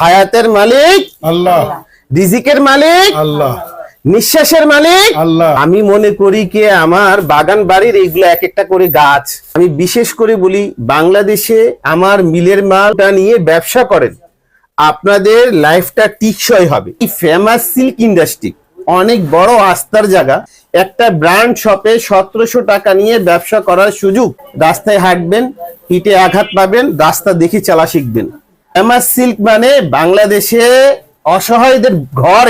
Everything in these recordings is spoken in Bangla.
হায়াতের মালিক আল্লাহ। রিজিকের মালিক আল্লাহ। নিঃশ্বাসের মালিক। আল্লাহ। আমি মনে করি কি আমার বাগান বাড়ির এইগুলো এক একটা করে গাছ। আমি বিশেষ করে বলি বাংলাদেশে আমার মিলের মালটা নিয়ে ব্যবসা করেন আপনাদের লাইফটা টিকসই হবে। ফেমাস সিল্ক ইন্ডাস্ট্রি অনেক বড় আস্থার জায়গা। একটা ব্র্যান্ড শপে সতেরোশো টাকা নিয়ে ব্যবসা করার সুযোগ। রাস্তায় হাঁটবেন পিঠে আঘাত পাবেন রাস্তা দেখে চালা শিখবেন। ফেমাস সিল্ক মানে বাংলাদেশে অসহায়দের ঘর।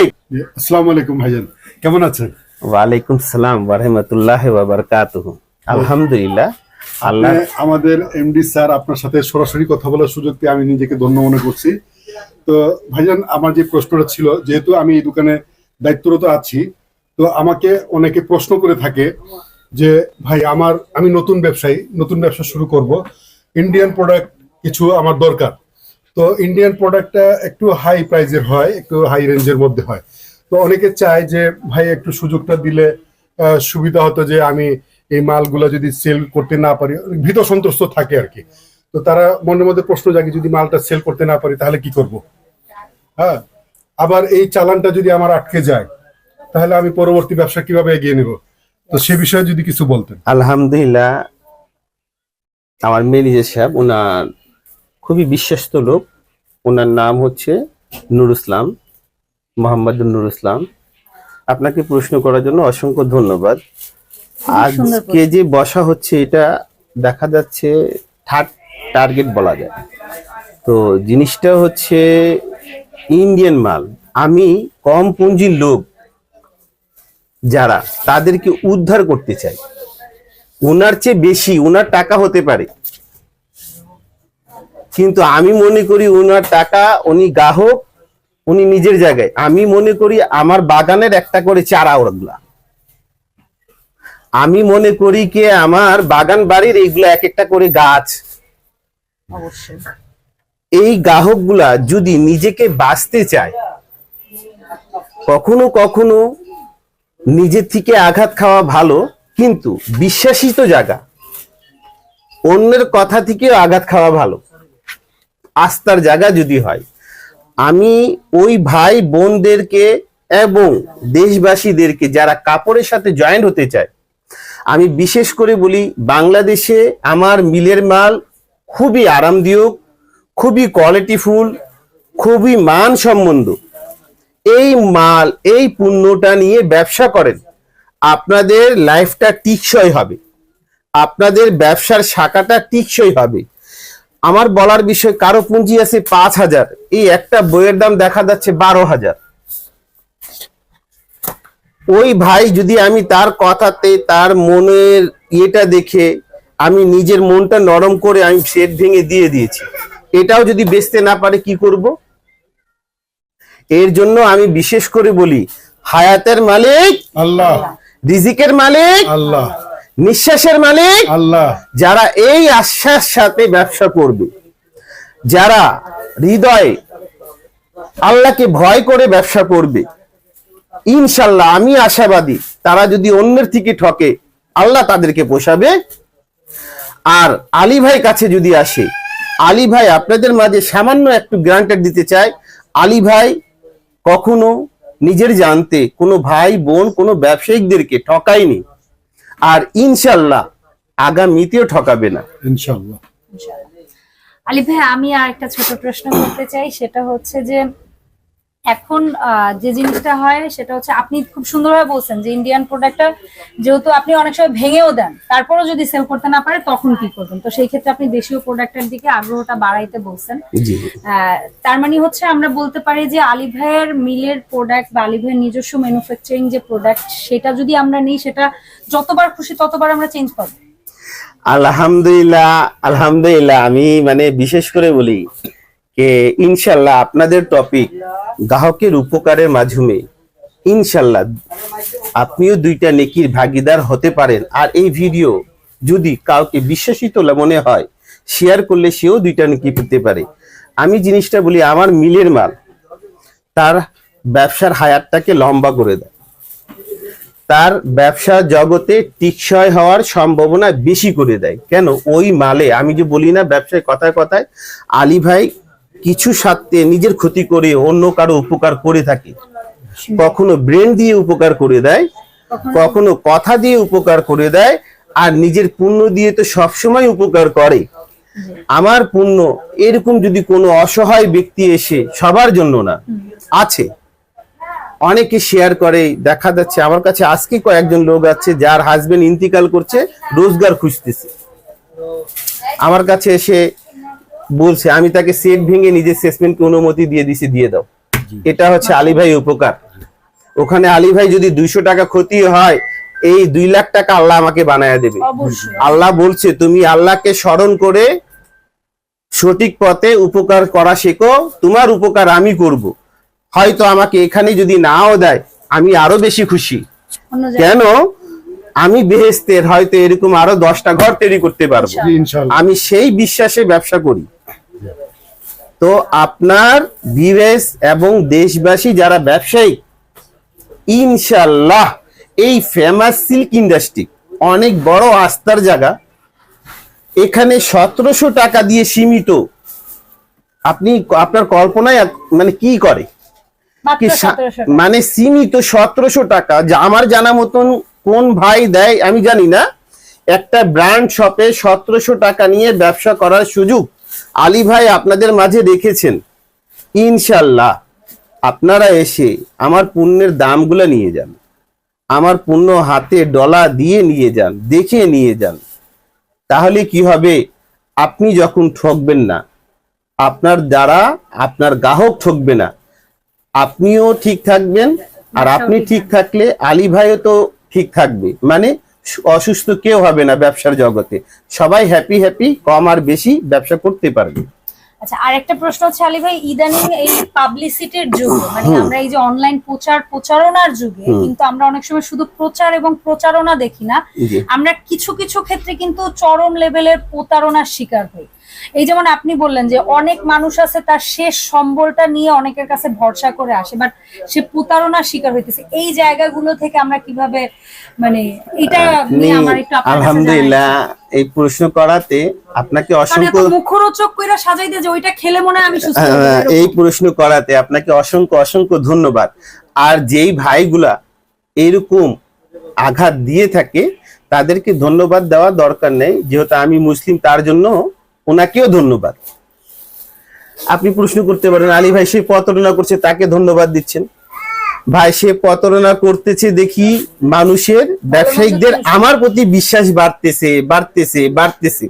আসসালামু আলাইকুম ভাইজান কেমন আছেন? ওয়ালাইকুম সালাম ওয়ারহমতুল্লাহ বাবরকাতুহ আলহামদুলিল্লাহ আল্লাহ আমাদের এমডি স্যার আপনার সাথে সরাসরি কথা বলার সুযোগ পেয়ে আমি নিজেকে ধন্য মনে করছি। তো ভাইজান আমার যে প্রশ্নটা ছিল যেহেতু আমি এই দোকানে দায়িত্বরত আছি তো আমাকে অনেকে প্রশ্ন করে থাকে যে ভাই আমার আমি নতুন ব্যবসায়ী নতুন ব্যবসা শুরু করব। ইন্ডিয়ান প্রোডাক্ট কিছু আমার দরকার। তো ইন্ডিয়ান প্রোডাক্টটা একটু হাই প্রাইজের হয়, একটু হাই রেঞ্জের মধ্যে হয়। তো অনেকে চায় যে, ভাই, একটু সুযোগটা দিলে সুবিধা হতো যে আমি এই মালগুলো যদি সেল করতে না পারি। ভীত সন্ত্রস্ত থাকে আর কি। তো তারা মনের মধ্যে প্রশ্ন জাগে, যদি মালটা সেল করতে না পারি, তাহলে কি করব? হ্যাঁ আবার এই চালানটা যদি আমার আটকে যায়, তাহলে আমি পরবর্তী ব্যবসা কীভাবে এগিয়ে নেব? তো সে বিষয়ে যদি কিছু বলতেন। আলহামদুলিল্লাহ, আমার ম্যানেজার সাহেব ওনার খুবই বিশ্বস্ত লোক। ওনার নাম হচ্ছে নুর ইসলাম মোহাম্মদ নুর ইসলাম। আপনাকে প্রশ্ন করার জন্য অসংখ্য ধন্যবাদ। আজকে যে বসা হচ্ছে এটা দেখা যাচ্ছে থার্ড টার্গেট বলা যায়। তো জিনিসটা হচ্ছে ইন্ডিয়ান মাল। আমি কম পুঁজির লোক যারা তাদেরকে উদ্ধার করতে চাই। ওনার চেয়ে বেশি ওনার টাকা হতে পারে। কিন্তু আমি মনে করি ওনার টাকা উনি গ্রাহক উনি নিজের জায়গায়। আমি মনে করি আমার বাগানের একটা করে চারা ওগুলা। আমি মনে করি কি আমার বাগান বাড়ির এইগুলা এক একটা করে গাছ। এই গ্রাহকগুলা যদি নিজেকে বাঁচতে চায় কখনো কখনো নিজের থেকে আঘাত খাওয়া ভালো কিন্তু বিশ্বাসিত জায়গা। অন্যের কথা থেকেও আঘাত খাওয়া ভালো। আস্থার জায়গা যদি হয়, আমি ওই ভাই বোনদেরকে এবং দেশবাসীদেরকে যারা কাপড়ের সাথে জয়েন্ট হতে চায়, আমি বিশেষ করে বলি বাংলাদেশে আমার মিলের মাল খুবই আরামদায়ক, খুবই কোয়ালিটিফুল খুবই মান সম্বন্ধ এই মাল, এই পণ্যটা নিয়ে ব্যবসা করেন, আপনাদের লাইফটা টিকসই হবে। আপনাদের ব্যবসার শাখাটা টিকসই হবে। আমার বলার বিষয় কারও পুঁজি আছে পাঁচ হাজার। এই একটা বইয়ের দাম দেখা যাচ্ছে বারো হাজার। ওই ভাই যদি আমি তার কথাতে তার মনের ইয়েটা দেখে আমি নিজের মনটা নরম করে আমি সেট ভেঙে দিয়ে দিয়েছি। এটাও যদি বেচতে না পারে কি করব? এর জন্য আমি বিশেষ করে বলি হায়াতের মালিক আল্লাহ। রিজিকের মালিক আল্লাহ। নিঃশ্বাসের মালিক আল্লাহ। যারা এই আশ্বাস সাথে ব্যবসা করবে যারা হৃদয়ে আল্লাহকে ভয় করে ব্যবসা করবে ইনশাল্লাহ আমি আশাবাদী তারা যদি অন্যের থেকে ঠকে আল্লাহ তাদেরকে পোষাবে। আর আলী ভাই কাছে যদি আসে আলী ভাই আপনাদের মাঝে সামান্য একটু গ্রান্টেড দিতে চায় আলী ভাই কখনো নিজের জানতে কোনো ভাই বোন কোনো ব্যবসায়িকদেরকে ঠকায়নি। আর ইনশাল্লাহ আগামীতেও ঠকাবে না। ইনশাল্লাহ। আলি ভাই আমি আর একটা ছোট প্রশ্ন করতে চাই সেটা হচ্ছে যে এখন যে জিনিসটা হয় সেটা হচ্ছে আপনি খুব সুন্দরভাবে বলছেন যে ইন্ডিয়ান প্রোডাক্টটা যেহেতু আপনি অনেক সময় ভেঙেও দেন তারপরেও যদি সেল করতে না পারে তখন কি করবেন? তো সেই ক্ষেত্রে আপনি দেশীয় প্রোডাক্টের দিকে আগ্রহটা বাড়াইতে বলছেন। তার মানে হচ্ছে আমরা বলতে পারি যে আলী ভাইয়ের মিলের প্রোডাক্ট বা আলী ভাইয়ের নিজস্ব ম্যানুফ্যাকচারিং যে প্রোডাক্ট সেটা যদি আমরা নিই সেটা যতবার খুশি ততবার আমরা চেঞ্জ পাবো আলহামদুলিল্লাহ আলহামদুলিল্লাহ আমি মানে বিশেষ করে বলি ইনশাল্লাহ আপনাদের টপিক গ্রাহকের উপকারের মাধ্যমে ইনশাল্লাহ আপনিও দুইটা নেকির ভাগিদার হতে পারেন। আর এই ভিডিও যদি কাউকে বিশ্বাসিত মনে হয় শেয়ার করলে সেও দুইটা নেকি পেতে পারে। আমি জিনিসটা বলি, আমার মিলের মাল, তার ব্যবসার হায়াতটাকে লম্বা করে দেয়। তার ব্যবসা জগতে টিকসই হওয়ার সম্ভাবনা বেশি করে দেয়। কেন? ওই মালে, আমি যে বলি না ব্যবসায় কথায় কথায়, আলী ভাই কিছু স্বার্থে নিজের ক্ষতি করে অন্য কারও উপকার করে থাকে। কখনো ব্রেন দিয়ে উপকার করে দেয় কখনো কথা দিয়ে উপকার করে দেয় আর নিজের পুণ্য দিয়ে তো সবসময় উপকার করে। আমার পুণ্য এরকম যদি কোনো অসহায় ব্যক্তি এসে সবার জন্য না আছে। অনেকে শেয়ার করে দেখা যাচ্ছে আমার কাছে আজকে কয়েকজন লোক আছে যার হাজবেন্ড ইন্তিকাল করছে রোজগার খুঁজতেছে। আমার কাছে এসে বলছে আমি তাকে সেট ভেঙে নিজের সেসমেন্টকে অনুমতি দিয়ে দিছি দিয়ে দাও। এটা হচ্ছে আলী ভাই উপকার। ওখানে আলী ভাই যদি দুইশো টাকা ক্ষতি হয় এই দুই লাখ টাকা আল্লাহ আমাকে বানায় দেবে। আল্লাহ বলছে তুমি আল্লাহকে স্মরণ করে সঠিক পথে উপকার করা শেখো তোমার উপকার আমি করব। হয়তো আমাকে এখানে যদি নাও দেয় আমি আরও বেশি খুশি। কেন? আমি বেহেস্তের হয়তো এরকম আরও দশটা ঘর তৈরি করতে পারব। আমি সেই বিশ্বাসে ব্যবসা করি। তো আপনার বিবেশ এবং দেশবাসী যারা ব্যবসায়ী ইনশাল্লাহ এই ফেমাস সিল্ক ইন্ডাস্ট্রি অনেক বড় আস্থার জায়গা এখানে সতেরোশো টাকা দিয়ে সীমিত। আপনি আপনার কল্পনায় মানে কি করে? মানে সীমিত সতেরোশো টাকা যা আমার জানা মতন কোন ভাই দেয় আমি জানি না। একটা ব্র্যান্ড শপে সতেরোশো টাকা নিয়ে ব্যবসা করার সুযোগ। আলী ভাই আপনাদের মাঝে রেখেছেন। ইনশাল্লাহ আপনারা এসে আমার পুণ্যের দামগুলো নিয়ে যান। আমার পুণ্য হাতে ডলা দিয়ে নিয়ে যান দেখে নিয়ে যান। তাহলে কি হবে? আপনি যখন ঠকবেন না আপনার দ্বারা আপনার গ্রাহক ঠকবে না। আপনিও ঠিক থাকবেন আর আপনি ঠিক থাকলে আলী ভাইও তো ঠিক থাকবে। মানে অসুস্থ কেউ হবে না ব্যবসার জগতে। সবাই হ্যাপি হ্যাপি কম আর বেশি ব্যবসা করতে পারবে। আচ্ছা আর একটা প্রশ্ন হচ্ছে আলী ভাই ইদানিং এই পাবলিসিটির যুগ মানে আমরা এই যে অনলাইন প্রচার প্রচারণার যুগে কিন্তু আমরা অনেক সময় শুধু প্রচার এবং প্রচারণা দেখি না। আমরা কিছু কিছু ক্ষেত্রে কিন্তু চরম লেভেলের প্রতারণার শিকার হই। এই যেমন আপনি বললেন যে অনেক মানুষ আছে তার শেষ সম্বলটা নিয়ে অনেকের কাছে ভরসা করে আসে বাট সে প্রতারণার শিকার হইতেছে। এই জায়গাগুলো থেকে আমরা কীভাবে মানে এটা নিয়ে আমার একটু আলহামদুলিল্লাহ এই প্রশ্ন করাতে আপনাকে এত অসংখ্য মুখরোচক কইরা সাজাই দিয়ে যে ওইটা খেলে মনে আমি সুস্থ। এই প্রশ্ন করাতে আপনাকে অসংখ্য অসংখ্য ধন্যবাদ। আর যেই ভাইগুলা এরকম আঘাত দিয়ে থাকে তাদেরকে ধন্যবাদ দেওয়ার দরকার নেই। যেহেতু আমি মুসলিম তার জন্য ওনাকেও ধন্যবাদ। আপনি প্রশ্ন করতে পারেন আলী ভাই সে প্রতারণা করছে তাকে ধন্যবাদ দিচ্ছেন। ভাই সে প্রতারণা করতেছে দেখি মানুষের ব্যবসায়িকদের আমার প্রতি বিশ্বাস বাড়তেছে বাড়তেছে বাড়তেছে।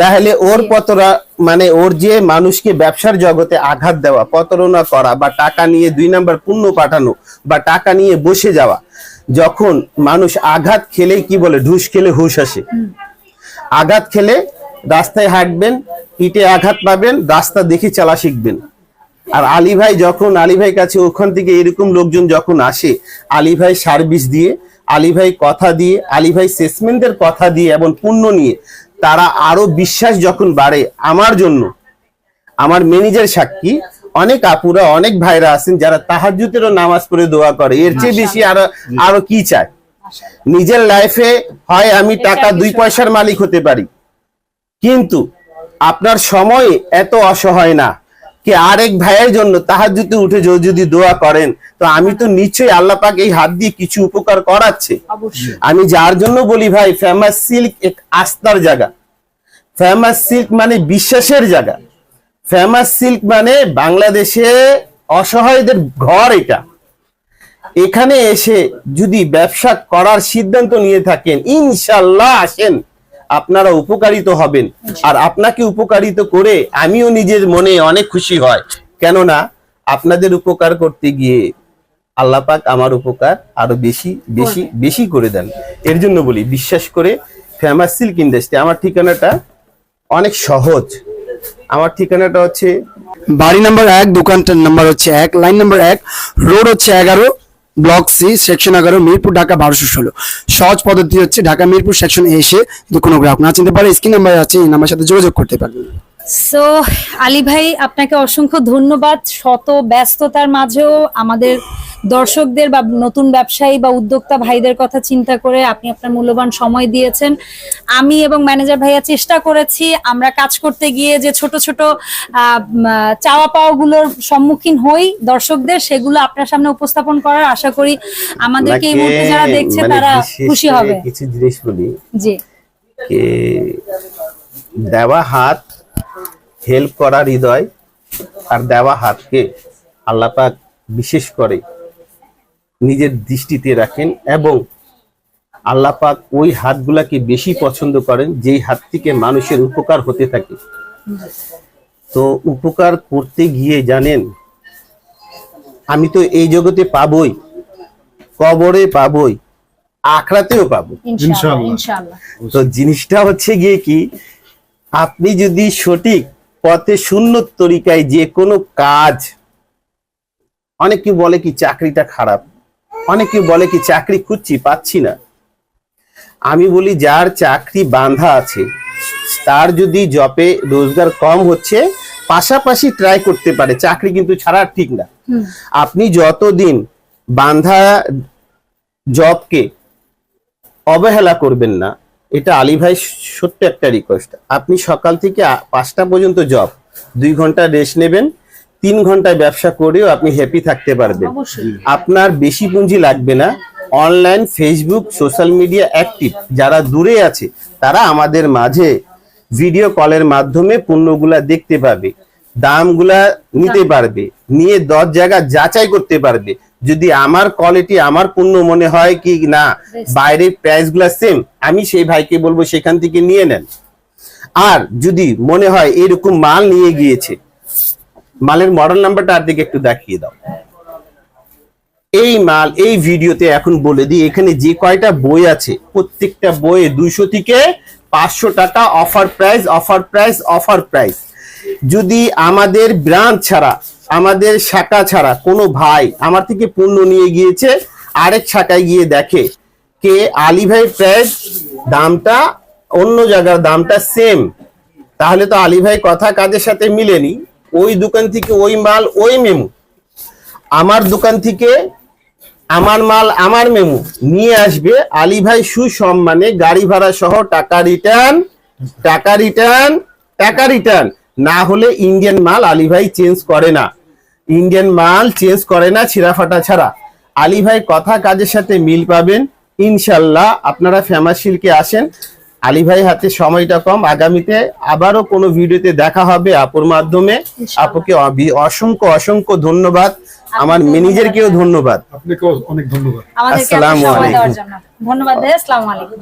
তাহলে ওর পতরা মানে ওর যে মানুষকে ব্যবসার জগতে আঘাত দেওয়া প্রতারণা করা বা টাকা নিয়ে দুই নাম্বার পুণ্য পাঠানো বা টাকা নিয়ে বসে যাওয়া যখন মানুষ আঘাত খেলে কি বলে ঢুস খেলে হুশ আসে। আঘাত খেলে রাস্তায় হাঁটবেন পিঠে আঘাত পাবেন রাস্তা দেখে চালা শিখবেন। আর আলী ভাই যখন আলী ভাই কাছে ওখান থেকে এরকম লোকজন যখন আসে আলী ভাই সার্ভিস দিয়ে আলী ভাই কথা দিয়ে আলী ভাই সেসমেন্টের কথা দিয়ে এবং পুণ্য নিয়ে তারা আরও বিশ্বাস যখন বাড়ে আমার জন্য আমার ম্যানেজার সাক্ষী অনেক আপুরা অনেক ভাইরা আছেন যারা তাহাজ্জুদেরও নামাজ পড়ে দোয়া করে। এর চেয়ে বেশি আরও আরও কি চায়? নিজের লাইফে হয় আমি টাকা দুই পয়সার মালিক হতে পারি। কিন্তু আপনার সময় এত অসহায় না কি আরেক ভাইয়ের জন্য তাহাজ্জুদে উঠে যদি দোয়া করেন তো আমি তো নিশ্চয়ই আল্লাহ পাক এই হাত দিয়ে কিছু উপকার করাচ্ছে। আমি যার জন্য বলি ভাই ফেমাস সিল্ক এক আস্থার জায়গা। ফেমাস সিল্ক মানে বিশ্বাসের জায়গা। ফেমাস সিল্ক মানে বাংলাদেশে অসহায়দের ঘর এটা। এখানে এসে যদি ব্যবসা করার সিদ্ধান্ত নিয়ে থাকেন ইনশাল্লাহ আসেন। আপনারা উপকারিত হবেন। আর আপনাকে উপকারিত করে আমিও নিজের মনে অনেক খুশি হয়। কেননা আপনাদের উপকার করতে গিয়ে আল্লাহ পাক আমার উপকার আরও বেশি বেশি বেশি করে দেন। এর জন্য বলি বিশ্বাস করে ফেমাস সিল্ক ইন্ডাস্ট্রি আমার ঠিকানাটা অনেক সহজ। আমার ঠিকানাটা হচ্ছে বাড়ি নাম্বার এক দোকানটার নাম্বার হচ্ছে এক লাইন নাম্বার এক রোড হচ্ছে এগারো ব্লক সি সেকশন এগারো, মিরপুর, ঢাকা বারোশো ষোলো। সহজ পদ্ধতি হচ্ছে ঢাকা, মিরপুর সেকশন এসে দু কোনো গ্রাহক না চিনতে পারে, স্ক্রিন নাম্বার আছে, এই নাম্বার সাথে যোগাযোগ করতে পারবেন। সো আলী ভাই আপনাকে অসংখ্য ধন্যবাদ। শত ব্যস্ততার মাঝেও আমাদের দর্শকদের বা নতুন ব্যবসায়ী বা উদ্যোক্তা ভাইদের কথা চিন্তা করে আপনি আপনার মূল্যবান সময় দিয়েছেন। আমি এবং ম্যানেজার ভাইয়া চেষ্টা করেছি আমরা কাজ করতে গিয়ে যে ছোট ছোট চাওয়া পাওয়াগুলোর সম্মুখীন হই দর্শকদের সেগুলো আপনার সামনে উপস্থাপন করার আশা করি আমাদেরকে এই মুহূর্তে যারা দেখছে মানে তারা খুশি হবে। কিছু জিনিস বলি। জি। দেওয়া হাত হেল্প করার হৃদয় আর দেওয়া হাতকে আল্লাপাক বিশেষ করে নিজের দৃষ্টিতে রাখেন এবং আল্লাপাক ওই হাতগুলাকে বেশি পছন্দ করেন যেই হাত থেকে মানুষের উপকার হতে থাকে। তো উপকার করতে গিয়ে জানেন আমি তো এই জগতে পাবই কবরে পাবই আখড়াতেও পাবো। ইনশাআল্লাহ ইনশাআল্লাহ। ইনশাআল্লাহ। তো জিনিসটা হচ্ছে গিয়ে কি আপনি যদি সঠিক পথে শূন্য তরিকায় যে কোনো কাজ অনেকে বলে কি চাকরিটা খারাপ অনেকে বলে কি চাকরি খুঁজছি পাচ্ছি না। আমি বলি যার চাকরি বাঁধা আছে তার যদি জবে রোজগার কম হচ্ছে পাশাপাশি ট্রাই করতে পারে চাকরি কিন্তু ছাড়া ঠিক না। আপনি যতদিন বাঁধা জবকে অবহেলা করবেন না এটা আলী ভাই সত্য একটা রিকোয়েস্ট আপনি সকাল থেকে পাঁচটা পর্যন্ত জব দুই ঘণ্টা রেস্ট নেবেন তিন ঘন্টায় ব্যবসা করেও আপনি হ্যাপি থাকতে পারবেন। আপনার বেশি পুঁজি লাগবে না। Online Facebook social media active যারা দূরে আছে তারা আমাদের মাঝে ভিডিও কলের মাধ্যমে পণ্যগুলা দেখতে পাবে দামগুলা নিতে পারবে নিয়ে দশ জায়গা যাচাই করতে পারবে। যদি আমার কোয়ালিটি আমার পণ্য মনে হয় কি না বাইরের প্রাইসগুলা সেম আমি সেই ভাইকে বলব সেখান থেকে নিয়ে নেন। আর যদি মনে হয় এরকম মাল নিয়ে গিয়েছে মালের মডেল নাম্বারটা আর দিকে একটু দেখিয়ে দাও। এই মাল এই ভিডিওতে এখন বলে দিই এখানে যে কয়টা বই আছে প্রত্যেকটা বইয়ে দুইশো থেকে পাঁচশো টাকা offer price offer price offer price যদি আমাদের ব্রাঞ্চ ছাড়া আমাদের শাখা ছাড়া কোনো ভাই আমার থেকে পণ্য নিয়ে গিয়েছে, আরেক শাখায় গিয়ে দেখে। কে? আলী ভাই প্রাইস দামটা অন্য জায়গার দামটা সেম তাহলে তো আলী ভাই কথা কাজের সাথে মিলেনি? ওই দোকান থেকে ওই মাল, ওই মেমু। আমার দোকান থেকে আমার মাল, আমার মেমু। নিয়ে আসবে আলী ভাই সুসম্মানে গাড়ি ভাড়া সহ টাকা রিটার্ন টাকা রিটার্ন টাকা রিটার্ন না হলে ইন্ডিয়ান মাল আলী ভাই চেঞ্জ করে না। ইন্ডিয়ান মাল চেঞ্জ করে না ছিঁড়া ফাটা ছাড়া। আলী ভাই কথা কাজের সাথে মিল পাবেন ইনশাল্লাহ আপনারা ফেমাস সিল্কে আসেন। আলী ভাই হাতে সময়টা কম। আগামীতে আবারও কোনো ভিডিওতে দেখা হবে আপুর মাধ্যমে। আপুকে অসংখ্য অসংখ্য ধন্যবাদ। আমার ম্যানেজারকেও ধন্যবাদ। আপনাকেও অনেক ধন্যবাদ। আসসালামু আলাইকুম। ধন্যবাদ আসসালামু আলাইকুম।